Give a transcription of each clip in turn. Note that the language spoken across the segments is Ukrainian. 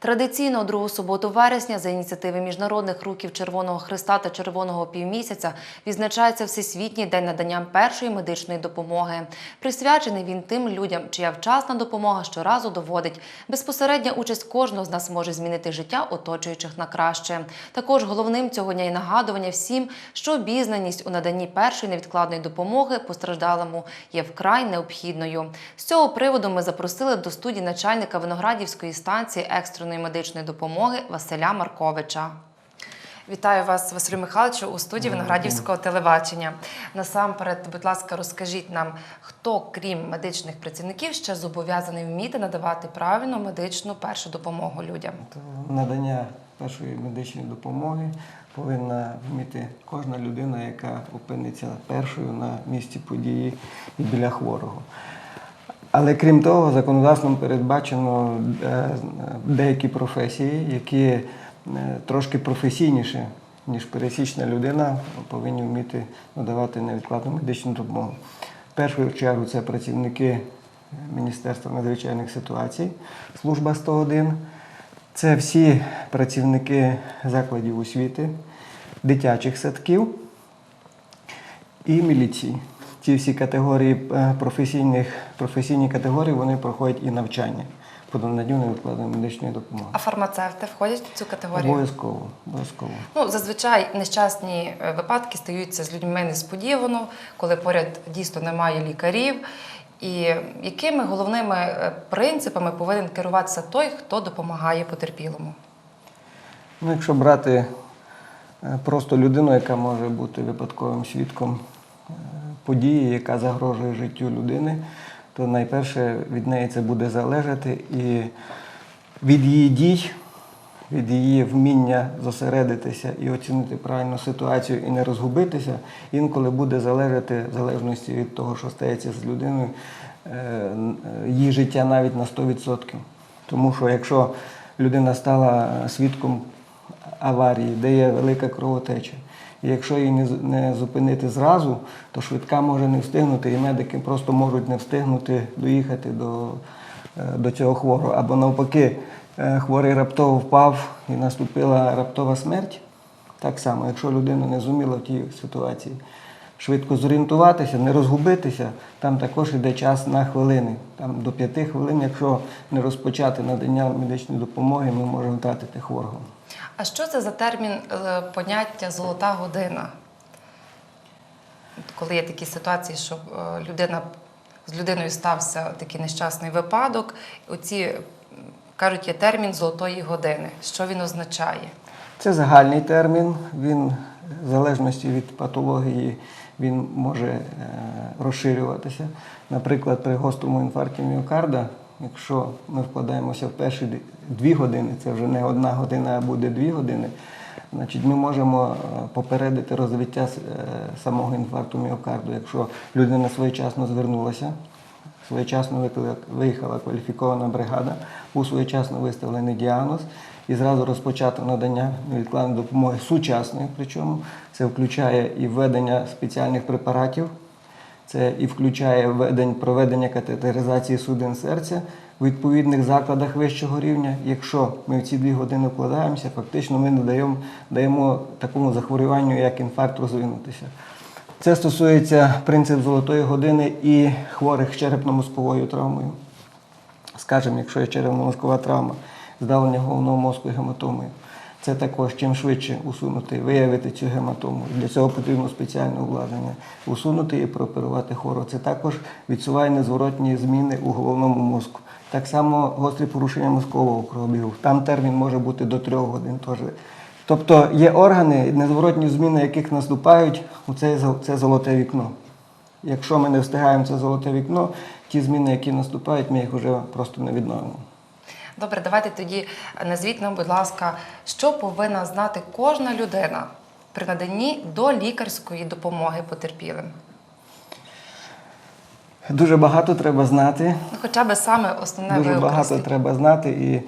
Традиційно другу суботу вересня за ініціативи міжнародних руків Червоного Христа та Червоного півмісяця відзначається Всесвітній день надання першої медичної допомоги. Присвячений він тим людям, чия вчасна допомога щоразу доводить. Безпосередня участь кожного з нас може змінити життя оточуючих на краще. Також головним цього дня і нагадування всім, що обізнаність у наданні першої невідкладної допомоги постраждалому є вкрай необхідною. З цього приводу ми запросили до студії начальника Виноградівської станції екстреної медичної допомоги Василя Марковича. Вітаю вас, Василю Михайловичу, у студії Виноградівського телебачення. Насамперед, будь ласка, розкажіть нам, хто, крім медичних працівників, ще зобов'язаний вміти надавати правильну медичну першу допомогу людям. Надання першої медичної допомоги повинна вміти кожна людина, яка опиниться першою на місці події і біля хворого. Але крім того, законодавством передбачено е, деякі професії, які е, трошки професійніші, ніж пересічна людина, повинні вміти надавати невідкладну медичну допомогу. В першу чергу це працівники Міністерства надзвичайних ситуацій, служба 101. Це всі працівники закладів освіти, дитячих садків і міліції. Ці всі категорії е, професійних, професійні категорії вони проходять і навчання по наданню невідкладної медичної допомоги. А фармацевти входять в цю категорію? Обов'язково, обов'язково. Ну, зазвичай нещасні е, випадки стаються з людьми несподівано, коли поряд дійсно немає лікарів. І якими головними е, принципами повинен керуватися той, хто допомагає потерпілому? Ну, якщо брати просто людину, яка може бути випадковим свідком події, яка загрожує життю людини, то найперше від неї це буде залежати і від її дій, від її вміння зосередитися і оцінити правильну ситуацію і не розгубитися, інколи буде залежати, в залежності від того, що стається з людиною, е, її життя навіть на 100%. Тому що якщо людина стала свідком аварії, де є велика кровотеча. І якщо її не, зупинити зразу, то швидка може не встигнути, і медики просто можуть не встигнути доїхати до, е, до цього хворого. Або навпаки, е, хворий раптово впав і наступила раптова смерть. Так само, якщо людина не зуміла в тій ситуації швидко зорієнтуватися, не розгубитися, там також йде час на хвилини. Там до п'яти хвилин, якщо не розпочати надання медичної допомоги, ми можемо втратити хворого. А що це за термін е, поняття золота година? Коли є такі ситуації, що е, людина з людиною стався такий нещасний випадок, оці кажуть, є термін золотої години. Що він означає? Це загальний термін. Він в залежності від патології він може е, розширюватися. Наприклад, при гострому інфаркті міокарда, якщо ми вкладаємося в перші дві години, це вже не одна година, а буде дві години. Значить, ми можемо е, попередити розвиття е, самого інфаркту міокарду, якщо людина своєчасно звернулася, своєчасно виїхала кваліфікована бригада, був своєчасно виставлений діагноз і зразу розпочато надання невідкладної допомоги сучасної. Причому це включає і введення спеціальних препаратів, це і включає проведення катетеризації судин серця у відповідних закладах вищого рівня. Якщо ми в ці дві години вкладаємося, фактично ми не даємо, даємо такому захворюванню, як інфаркт, розвинутися. Це стосується принцип золотої години і хворих з черепно-мозковою травмою. Скажімо, якщо є черепно-мозкова травма, здалення головного мозку і гематомою. Це також чим швидше усунути, виявити цю гематому. Для цього потрібно спеціальне обладнання. Усунути і прооперувати хворого. Це також відсуває незворотні зміни у головному мозку. Так само гострі порушення мозкового кровобігу. Там термін може бути до трьох годин. Теж. Тобто є органи, незворотні зміни, яких наступають у це, це золоте вікно. Якщо ми не встигаємо це золоте вікно, ті зміни, які наступають, ми їх вже просто не відновимо. Добре, давайте тоді назвіть нам, будь ласка, що повинна знати кожна людина при наданні до лікарської допомоги потерпілим. Дуже багато треба знати. Ну, хоча б саме основне Дуже багато треба знати, і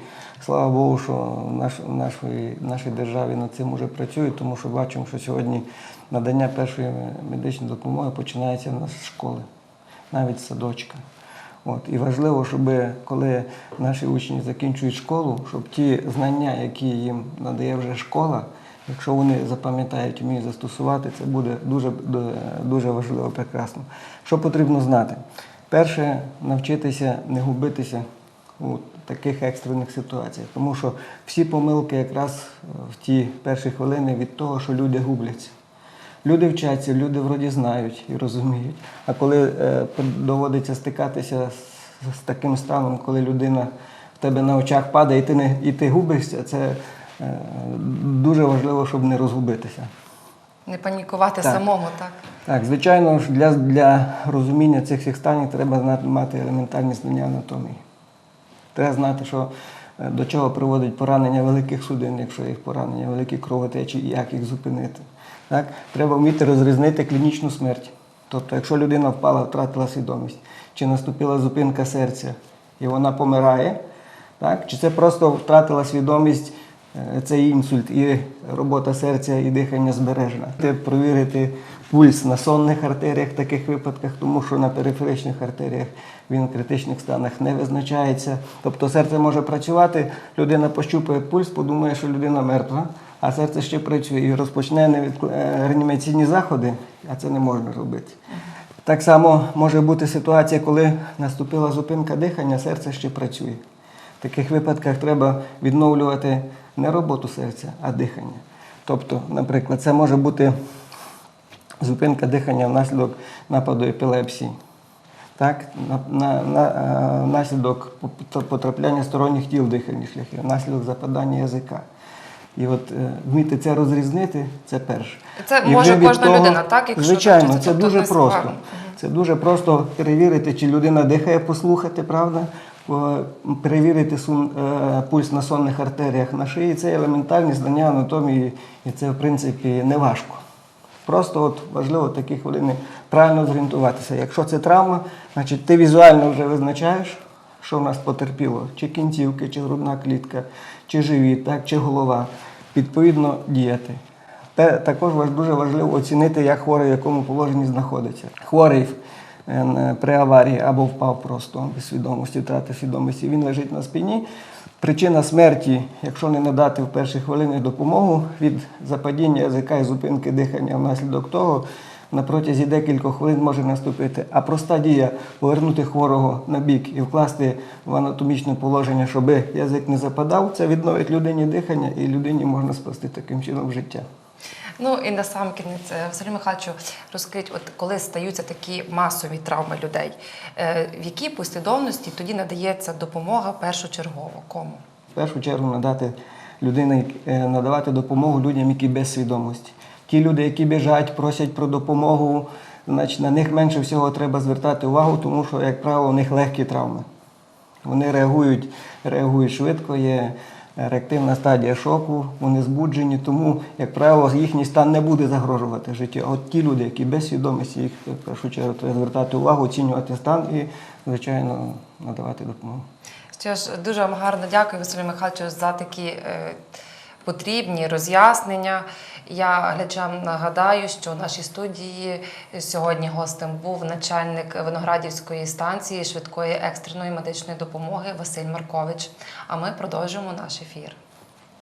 слава Богу, що в наш, в нашій, в нашій державі над цим уже працюють, тому що бачимо, що сьогодні надання першої медичної допомоги починається в нас з школи, навіть з садочка. От, і важливо, щоб коли наші учні закінчують школу, щоб ті знання, які їм надає вже школа, якщо вони запам'ятають, вміють застосувати, це буде дуже, дуже важливо, прекрасно. Що потрібно знати? Перше, навчитися не губитися у таких екстрених ситуаціях, тому що всі помилки якраз в ті перші хвилини від того, що люди губляться. Люди вчаться, люди вроді знають і розуміють. А коли е, доводиться стикатися з, з таким станом, коли людина в тебе на очах падає і ти, не, і ти губишся, це е, дуже важливо, щоб не розгубитися. Не панікувати Так. самому, так? Так, звичайно для, для розуміння цих всіх станів треба мати елементарні знання анатомії. Треба знати, що до чого приводить поранення великих судин, якщо їх поранення, великі кровотечі, і як їх зупинити. Так? Треба вміти розрізнити клінічну смерть. Тобто, якщо людина впала, втратила свідомість, чи наступила зупинка серця і вона помирає, так? чи це просто втратила свідомість, е, це інсульт, і робота серця і дихання збережена. Треба Провірити пульс на сонних артеріях в таких випадках, тому що на периферичних артеріях він в критичних станах не визначається. Тобто серце може працювати, людина пощупає пульс, подумає, що людина мертва, а серце ще працює і розпочне е, реанімаційні заходи, а це не можна робити. Так само може бути ситуація, коли наступила зупинка дихання, серце ще працює. В таких випадках треба відновлювати не роботу серця, а дихання. Тобто, наприклад, це може бути зупинка дихання внаслідок нападу епілепсії. Так, на, на, на, е, внаслідок потрапляння сторонніх тіл в дихальні шляхи, внаслідок западання язика. І от е, вміти це розрізнити, це перше. Це І може кожна людина, так, якщо Звичайно, це тобто дуже просто. Це дуже просто перевірити, чи людина дихає, послухати, правда? О, Перевірити сум- е, пульс на сонних артеріях на шиї. Це елементарні знання анатомії, і це, в принципі, не важко. Просто от важливо такі хвилини правильно зорієнтуватися. Якщо це травма, значить ти візуально вже визначаєш, що в нас потерпіло, чи кінцівки, чи грудна клітка, чи живіт, так, чи голова. Відповідно діяти. Те, також дуже важливо оцінити, як хворий в якому положенні знаходиться. Хворий е, при аварії або впав просто без свідомості, втратив свідомості, він лежить на спині. Причина смерті, якщо не надати в перші хвилини допомогу від западіння язика і зупинки дихання внаслідок того, на протязі декількох хвилин може наступити. А проста дія повернути хворого на бік і вкласти в анатомічне положення, щоб язик не западав, це відновить людині дихання і людині можна спасти таким чином життя. Ну і на сам кінець, е, Василю Михайловичу, розкажіть, от коли стаються такі масові травми людей, е, в якій послідовності тоді надається допомога першочергово? Кому? В першу чергу надати людині, е, надавати допомогу людям, які без свідомості. Ті люди, які біжать, просять про допомогу, значить, на них менше всього треба звертати увагу, тому що, як правило, у них легкі травми. Вони реагують, реагують швидко, є реактивна стадія шоку, вони збуджені, тому, як правило, їхній стан не буде загрожувати життю. От ті люди, які без свідомості, їх в першу чергу треба звертати увагу, оцінювати стан і, звичайно, надавати допомогу. Що ж, дуже вам гарно дякую, Василю Михайловичу, за такі е, потрібні роз'яснення. Я глядачам нагадаю, що в нашій студії сьогодні гостем був начальник Виноградівської станції швидкої екстреної медичної допомоги Василь Маркович. А ми продовжуємо наш ефір.